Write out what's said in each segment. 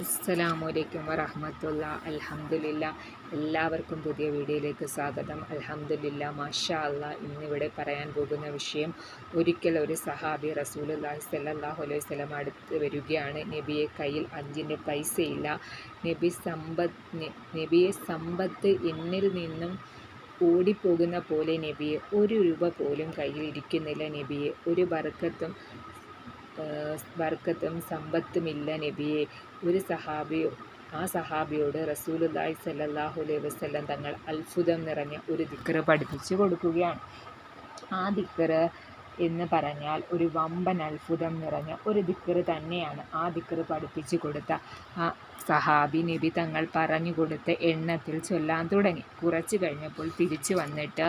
അസ്സലാമലൈക്കും വറഹമത്തുള്ള. അലഹമുല്ല എല്ലാവർക്കും പുതിയ വീഡിയോയിലേക്ക് സ്വാഗതം. അലഹമുല്ല മാഷാ അല്ല ഇന്നിവിടെ പറയാൻ പോകുന്ന വിഷയം ഒരിക്കൽ ഒരു സഹാബി റസൂലുല്ലാഹി സല്ലാഹു അലൈഹി സ്വലം അടുത്ത് വരികയാണ്. നബിയെ കയ്യിൽ അഞ്ചിന്റെ പൈസയില്ല. നബി സമ്പത്ത് നബിയെ സമ്പത്ത് എന്നിൽ നിന്നും ഓടിപ്പോകുന്ന പോലെ നബിയെ ഒരു രൂപ പോലും കയ്യിൽ ഇരിക്കുന്നില്ല. നബിയെ ഒരു ബർക്കത്തും ബർക്കത്തും സമ്പത്തുമില്ല നബിയെ. ഒരു സഹാബിയോ ആ സഹാബിയോട് റസൂലുല്ലാഹി സല്ലല്ലാഹു അലൈഹി വസല്ലം തങ്ങൾ അത്ഭുതം നിറഞ്ഞ ഒരു ദിക്കറ് പഠിപ്പിച്ചു കൊടുക്കുകയാണ്. ആ ദിക്കറ് എന്ന് പറഞ്ഞാൽ ഒരു വമ്പൻ അത്ഭുതം നിറഞ്ഞ ഒരു ദിക്കറ് തന്നെയാണ് ആ ദിക്കറ് പഠിപ്പിച്ചു കൊടുത്ത. ആ സഹാബി നബി തങ്ങൾ പറഞ്ഞു കൊടുത്ത എണ്ണത്തിൽ ചൊല്ലാൻ തുടങ്ങി. കുറച്ച് കഴിഞ്ഞപ്പോൾ തിരിച്ചു വന്നിട്ട്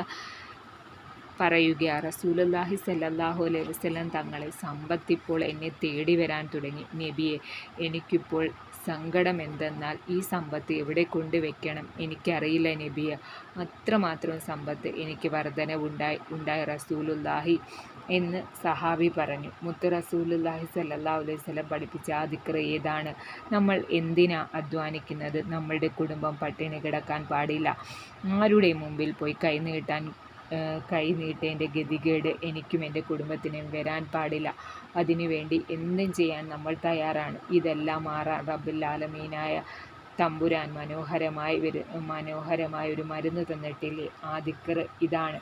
പറയുക റസൂലല്ലാഹി സല്ലാഹു അലൈഹി വസ്ലം തങ്ങളെ സമ്പത്തിപ്പോൾ എന്നെ തേടി വരാൻ തുടങ്ങി. നബിയെ എനിക്കിപ്പോൾ സങ്കടം എന്തെന്നാൽ ഈ സമ്പത്ത് എവിടെ കൊണ്ടുവയ്ക്കണം എനിക്കറിയില്ല നബിയെ. അത്രമാത്രം സമ്പത്ത് എനിക്ക് വർധനവുണ്ടായി ഉണ്ടായി റസൂലുല്ലാഹി എന്ന് സഹാബി പറഞ്ഞു. മുത്ത് റസൂലുല്ലാഹി സല്ലല്ലാഹു അലൈഹി സ്വലം പഠിപ്പിച്ച ആ ദിക്ര ഏതാണ്? നമ്മൾ എന്തിനാ അധ്വാനിക്കുന്നത്? നമ്മളുടെ കുടുംബം പട്ടിണി കിടക്കാൻ പാടില്ല. ആരുടെ മുമ്പിൽ പോയി കൈ നീട്ടാൻ കൈ ഗതികേട് എനിക്കും എന്റെ കുടുംബത്തിനും വരാൻ പാടില്ല. അതിനുവേണ്ടി എന്തും ചെയ്യാൻ നമ്മൾ തയ്യാറാണ്. ഇതെല്ലാം മാറാൻ റബ്ബുല്ലാലമീനായ തമ്പുരാൻ മനോഹരമായി വരു മനോഹരമായ ഒരു മരുന്ന് തന്നിട്ടില്ലേ? ആ ദിക്കറ് ഇതാണ്.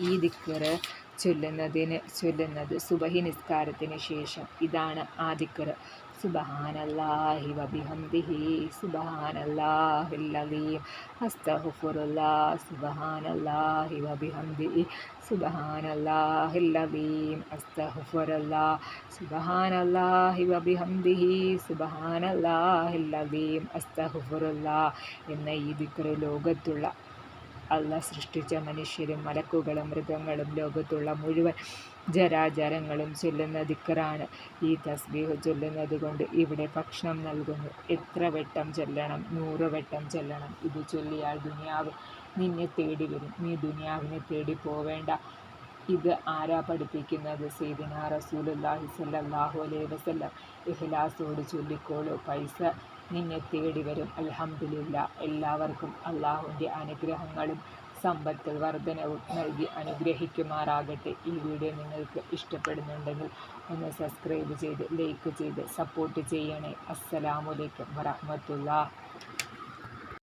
ഈ ദിക്കറ് ചൊല്ലുന്നതിന് ചൊല്ലുന്നത് സുബഹി നിസ്കാരത്തിന് ശേഷം ഇതാണ് ആ സുബഹാനല്ലാഹി വബിഹംദിഹി സുബഹാനല്ലാഹിൽ അലീം അസ്തഗ്ഫിറുല്ലാഹ് സുബഹാനല്ലാഹി വബിഹംദിഹി സുബഹാനല്ലാഹിൽ അലീം അസ്തഗ്ഫിറുല്ലാഹ് സുബഹാനല്ലാഹി വബിഹംദിഹി സുബഹാനല്ലാഹിൽ അലീം അസ്തഗ്ഫിറുല്ലാഹ് എന്ന ഈ ദിക്റ് ലോകത്തുള്ള അള്ള സൃഷ്ടിച്ച മനുഷ്യരും മലക്കുകളും മൃഗങ്ങളും ലോകത്തുള്ള മുഴുവൻ ജരാചരങ്ങളും ചൊല്ലുന്ന ദിക്കറാണ്. ഈ തസ്ബീഹ് ചൊല്ലുന്നത് കൊണ്ട് ഇവിടെ ഭക്ഷണം നൽകുന്നു. എത്ര വെട്ടം ചൊല്ലണം? നൂറ് വെട്ടം ചൊല്ലണം. ഇത് ചൊല്ലിയാൽ ദുനിയാവ് നിന്നെ തേടി വരും. നീ ദുനിയാവിനെ തേടി പോവേണ്ട. ഇത് ആരാ പഠിപ്പിക്കുന്നത്? സീദിന റസൂലുല്ലാഹി സല്ലല്ലാഹു അലൈഹി വസല്ലം. ഇഹ്ലാസോട് ചൊല്ലിക്കോളൂ. പൈസ നിന്നെ തേടി വരും. അൽഹംദുലില്ല. എല്ലാവർക്കും അള്ളാഹുവിന്റെ അനുഗ്രഹങ്ങളും സമ്പത്ത് വർധനവും നൽകി അനുഗ്രഹിക്കുമാറാകട്ടെ. ഈ വീഡിയോ നിങ്ങൾക്ക് ഇഷ്ടപ്പെടുന്നുണ്ടെങ്കിൽ ഒന്ന് സബ്സ്ക്രൈബ് ചെയ്ത് ലൈക്ക് ചെയ്ത് സപ്പോർട്ട് ചെയ്യണേ. അസ്സലാമലൈക്കും വറഹമത്തുള്ള